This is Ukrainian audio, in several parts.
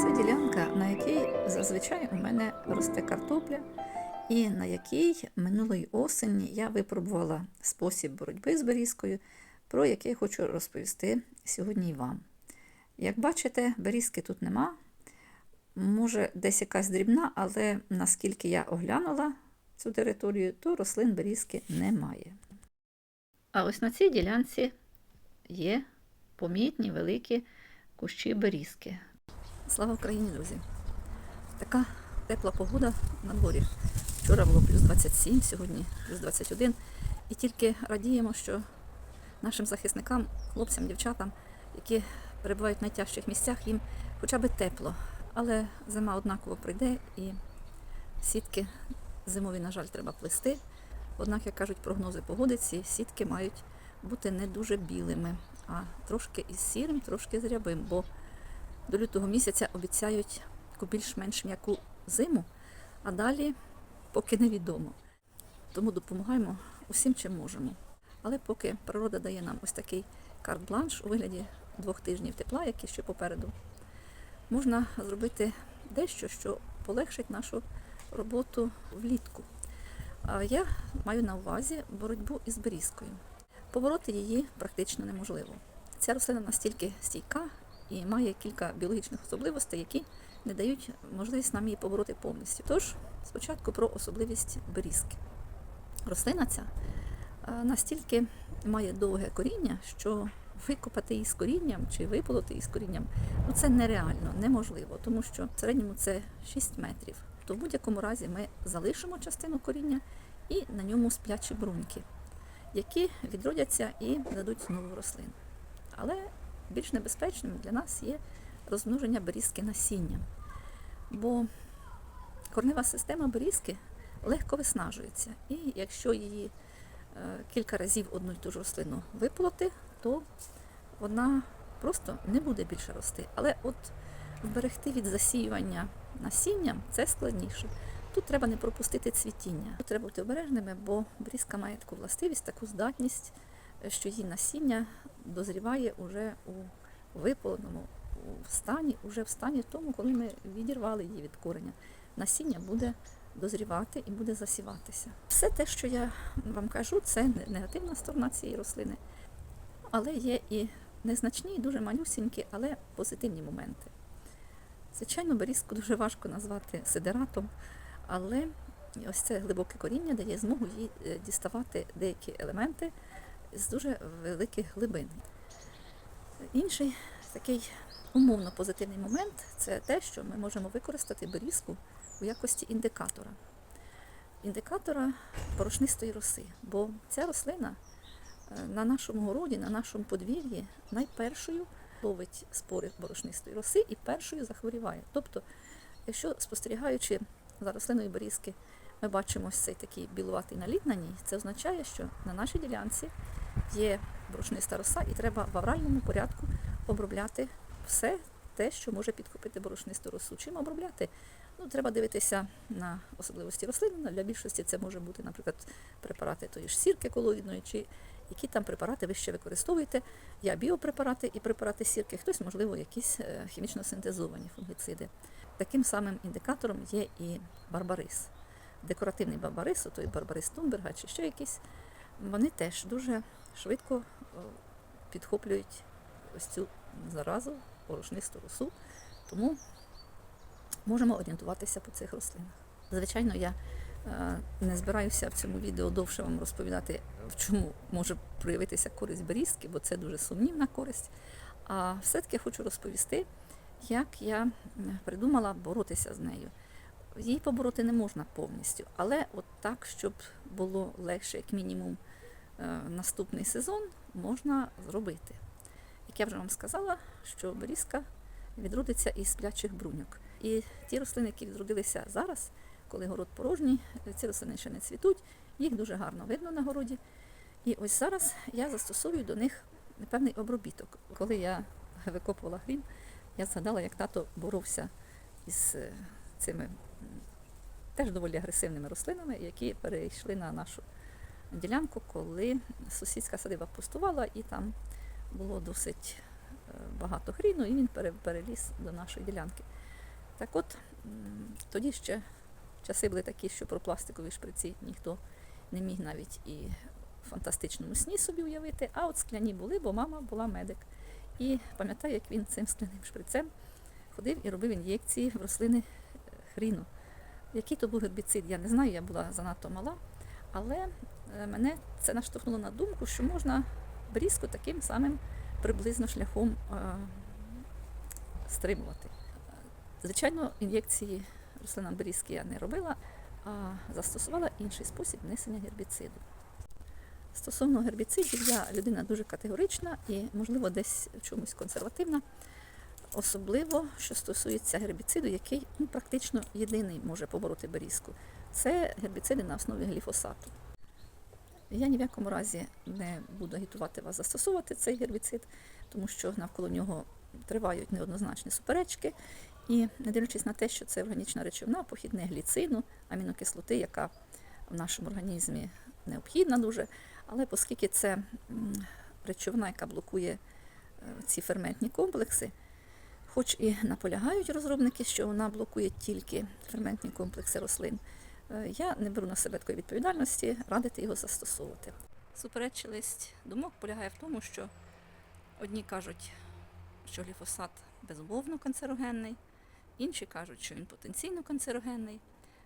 Це ділянка, на якій зазвичай у мене росте картопля, і на якій минулої осені я випробувала спосіб боротьби з берізкою, про який хочу розповісти сьогодні і вам. Як бачите, берізки тут нема. Може, десь якась дрібна, але наскільки я оглянула цю територію, то рослин берізки немає. А ось на цій ділянці є помітні великі кущі берізки. Слава Україні, друзі! Така тепла погода на дворі. Вчора було плюс 27, сьогодні плюс 21. І тільки радіємо, що нашим захисникам, хлопцям, дівчатам, які перебувають в найтяжчих місцях, їм хоча б тепло. Але зима однаково прийде і сітки зимові, на жаль, треба плести. Однак, як кажуть прогнози погоди, ці сітки мають бути не дуже білими, а трошки із сірим, трошки з рябим, бо до лютого місяця обіцяють таку більш-менш м'яку зиму, а далі поки невідомо. Тому допомагаємо усім, чим можемо. Але поки природа дає нам ось такий карт-бланш у вигляді двох тижнів тепла, які ще попереду, можна зробити дещо, що полегшить нашу роботу влітку. Я маю на увазі боротьбу із берізкою. Побороти її практично неможливо. Ця рослина настільки стійка і має кілька біологічних особливостей, які не дають можливість нам її побороти повністю. Тож, спочатку про особливість берізки. Рослина ця настільки має довге коріння, що викопати її з корінням чи виполоти її з корінням ну це нереально, неможливо, тому що в середньому це 6 метрів. То в будь-якому разі ми залишимо частину коріння і на ньому сплячі бруньки, які відродяться і дадуть нову рослину. Але більш небезпечним для нас є розмноження берізки насінням. Бо корнева система берізки легко виснажується. І якщо її е, кілька разів одну й ту ж рослину виполоти, то вона просто не буде більше рости. Але от вберегти від засіювання насінням це складніше. Тут треба не пропустити цвітіння. Тут треба бути обережними, бо брізка має таку властивість, таку здатність, що її насіння дозріває уже у виполоному стані, уже в стані тому, коли ми відірвали її від кореня. Насіння буде дозрівати і буде засіватися. Все те, що я вам кажу, це негативна сторона цієї рослини. Але є і незначні, і дуже малюсінькі, але позитивні моменти. Звичайно, берізку дуже важко назвати сидератом, але ось це глибоке коріння дає змогу їй е, діставати деякі елементи з дуже великих глибин. Інший такий умовно позитивний момент це те, що ми можемо використати берізку у якості індикатора. Індикатора порошнистої роси. Бо ця рослина е, на нашому городі, на нашому подвір'ї найпершою ловить спори борошнистої роси і першою захворіває. Тобто, якщо спостерігаючи за рослиною берізки, ми бачимо цей такий білуватий наліт на ній, це означає, що на нашій ділянці є борошниста роса, і треба в авральному порядку обробляти все те, що може підхопити борошнисту росу. Чим обробляти? Ну, треба дивитися на особливості рослини. Для більшості це може бути, наприклад, препарати тої ж сірки колоїдної, чи які там препарати ви ще використовуєте. Я біопрепарати і препарати сірки, хтось, можливо, якісь е, хімічно синтезовані фунгіциди. Таким самим індикатором є і барбарис. Декоративний барбарис, той барбарис Тумберга чи ще якийсь, вони теж дуже швидко підхоплюють ось цю заразу, порошнисту росу, тому можемо орієнтуватися по цих рослинах. Звичайно, я е, не збираюся в цьому відео довше вам розповідати, в чому може проявитися користь берізки, бо це дуже сумнівна користь. А все-таки хочу розповісти, як я придумала боротися з нею. Її побороти не можна повністю, але от так, щоб було легше, як мінімум, е, наступний сезон можна зробити. Як я вже вам сказала, що берізка відродиться із сплячих бруньок. І ті рослини, які відродилися зараз, коли город порожній, ці рослини ще не цвітуть, їх дуже гарно видно на городі. І ось зараз я застосовую до них певний обробіток. Коли я викопувала грін, я згадала, як тато боровся із е, цими теж доволі агресивними рослинами, які перейшли на нашу ділянку, коли сусідська садиба пустувала і там було досить е, багато гріну, і він переліз до нашої ділянки. Так от, тоді ще часи були такі, що про пластикові шприці ніхто не міг навіть і в фантастичному сні собі уявити, а от скляні були, бо мама була медик. І пам'ятаю, як він цим скляним шприцем ходив і робив ін'єкції в рослини хріну. Який то був гербіцид, я не знаю, я була занадто мала, але е, мене це наштовхнуло на думку, що можна брізку таким самим приблизно шляхом е, стримувати. Звичайно, ін'єкції рослинам брізки я не робила, а застосувала інший спосіб внесення гербіциду. Стосовно гербіцидів, я людина дуже категорична і, можливо, десь в чомусь консервативна, особливо, що стосується гербіциду, який ну, практично єдиний може побороти берізку. Це гербіциди на основі гліфосату. Я ні в якому разі не буду агітувати вас застосовувати цей гербіцид, тому що навколо нього тривають неоднозначні суперечки. І не дивлячись на те, що це органічна речовина, похідне гліцину, амінокислоти, яка в нашому організмі необхідна дуже. Але оскільки це речовина, яка блокує е, ці ферментні комплекси, хоч і наполягають розробники, що вона блокує тільки ферментні комплекси рослин, е, я не беру на себе такої відповідальності радити його застосовувати. Суперечливість думок полягає в тому, що одні кажуть, що гліфосат безумовно канцерогенний, інші кажуть, що він потенційно канцерогенний.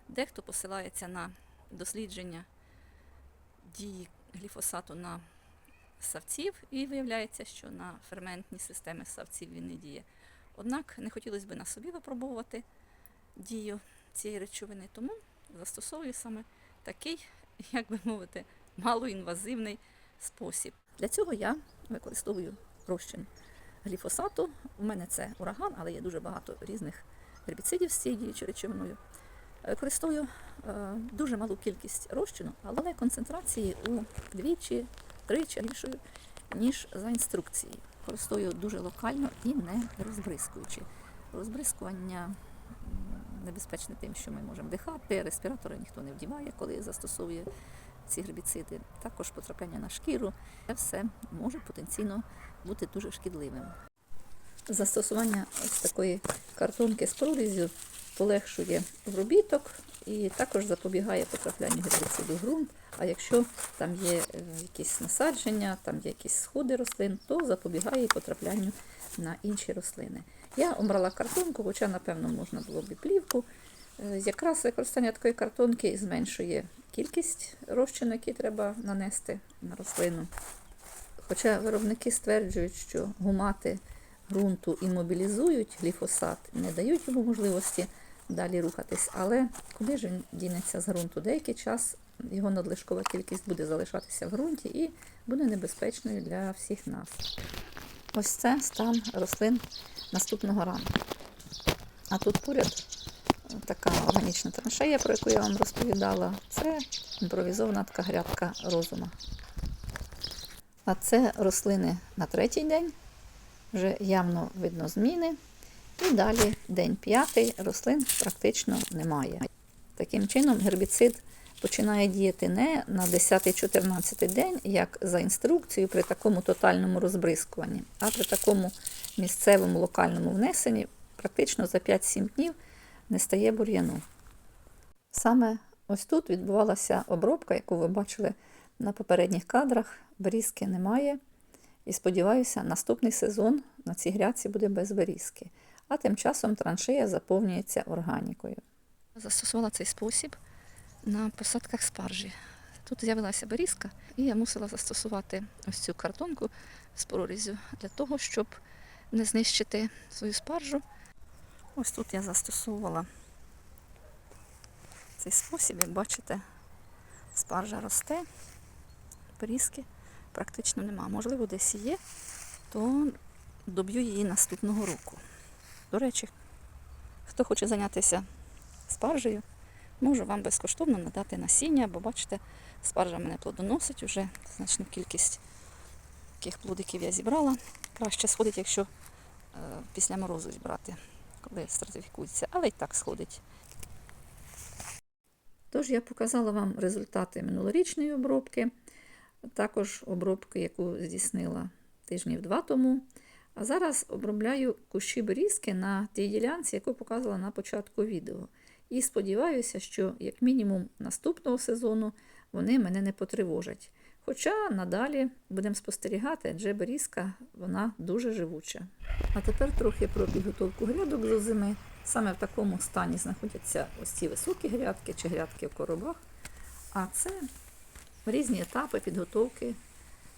Дехто посилається на дослідження дії гліфосату на савців, і виявляється, що на ферментні системи савців він не діє. Однак не хотілося б на собі випробовувати дію цієї речовини, тому застосовую саме такий, як би мовити, малоінвазивний спосіб. Для цього я використовую розчин гліфосату. У мене це ураган, але є дуже багато різних гербіцидів з цією діючою речовиною. Використовую е, дуже малу кількість розчину, але концентрації у двічі, тричі більшою, ніж за інструкцією. Використовую дуже локально і не розбризкуючи. Розбризкування небезпечне тим, що ми можемо дихати, респіратори ніхто не вдіває, коли застосовує ці гербіциди. Також потрапляння на шкіру. Це все може потенційно бути дуже шкідливим. Застосування ось такої картонки з прорізю полегшує обробіток і також запобігає потраплянню гербіциду ґрунт. А якщо там є е, якісь насадження, там є якісь сходи рослин, то запобігає потраплянню на інші рослини. Я обрала картонку, хоча, напевно, можна було б і плівку. Е, Якраз використання такої картонки зменшує кількість розчину, який треба нанести на рослину. Хоча виробники стверджують, що гумати ґрунту іммобілізують гліфосат, не дають йому можливості далі рухатись, але куди ж він дінеться з ґрунту? Деякий час його надлишкова кількість буде залишатися в ґрунті і буде небезпечною для всіх нас. Ось це стан рослин наступного ранку. А тут поряд така органічна траншея, про яку я вам розповідала, це імпровізована така грядка розума. А це рослини на третій день. Вже явно видно зміни. І далі день п'ятий рослин практично немає. Таким чином, гербіцид починає діяти не на 10-14 день, як за інструкцією при такому тотальному розбризкуванні, а при такому місцевому локальному внесенні практично за 5-7 днів не стає бур'яну. Саме ось тут відбувалася обробка, яку ви бачили на попередніх кадрах. Берізки немає. І сподіваюся, наступний сезон на цій грядці буде без берізки. А тим часом траншея заповнюється органікою. Застосувала цей спосіб на посадках спаржі. Тут з'явилася берізка, і я мусила застосувати ось цю картонку з прорізю для того, щоб не знищити свою спаржу. Ось тут я застосовувала цей спосіб, як бачите, спаржа росте, берізки практично нема. Можливо, десь є, то доб'ю її наступного року. До речі, хто хоче зайнятися спаржею, можу вам безкоштовно надати насіння, бо бачите, спаржа мене плодоносить, вже значну кількість таких плодиків я зібрала. Краще сходить, якщо е, після морозу зібрати, коли стратифікується, але й так сходить. Тож я показала вам результати минулорічної обробки, також обробки, яку здійснила тижнів два тому. А зараз обробляю кущі берізки на тій ділянці, яку показувала на початку відео. І сподіваюся, що як мінімум наступного сезону вони мене не потривожать. Хоча надалі будемо спостерігати, адже берізка вона дуже живуча. А тепер трохи про підготовку грядок до зими. Саме в такому стані знаходяться ось ці високі грядки чи грядки в коробах. А це різні етапи підготовки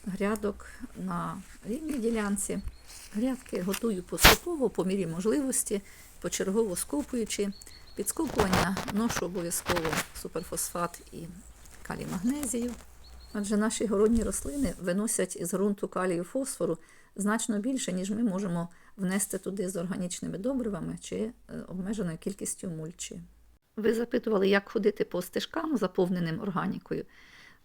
грядок на рівній ділянці. Грядки готую поступово по мірі можливості, почергово скопуючи. Під скопування вношу обов'язково суперфосфат і калій магнезію. Адже наші городні рослини виносять із ґрунту калію фосфору значно більше, ніж ми можемо внести туди з органічними добривами чи е, обмеженою кількістю мульчі. Ви запитували, як ходити по стежкам, заповненим органікою.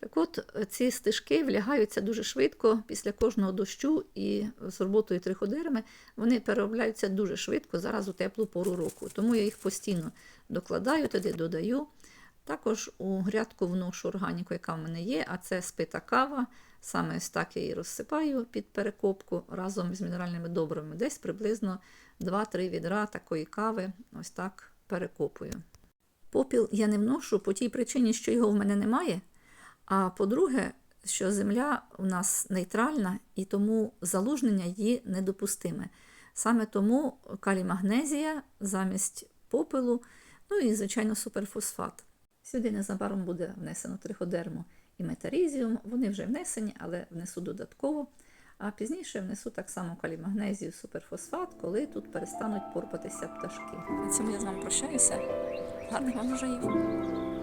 Так от, е, ці стежки влягаються дуже швидко після кожного дощу і з роботою триходерами вони переробляються дуже швидко зараз у теплу пору року. Тому я їх постійно докладаю туди, додаю. Також у грядку вношу органіку, яка в мене є, а це спита кава. Саме ось так я її розсипаю під перекопку разом з мінеральними добривами. Десь приблизно 2-3 відра такої кави, ось так перекопую. Попіл я не вношу по тій причині, що його в мене немає. А по-друге, що земля у нас нейтральна і тому залужнення її недопустиме. Саме тому калій магнезія замість попелу, ну і, звичайно, суперфосфат. Сюди незабаром буде внесено триходерму і метарізіум. Вони вже внесені, але внесу додатково. А пізніше внесу так само калій магнезію, суперфосфат, коли тут перестануть порпатися пташки. На цьому я з вами прощаюся. Гарних вам врожаїв!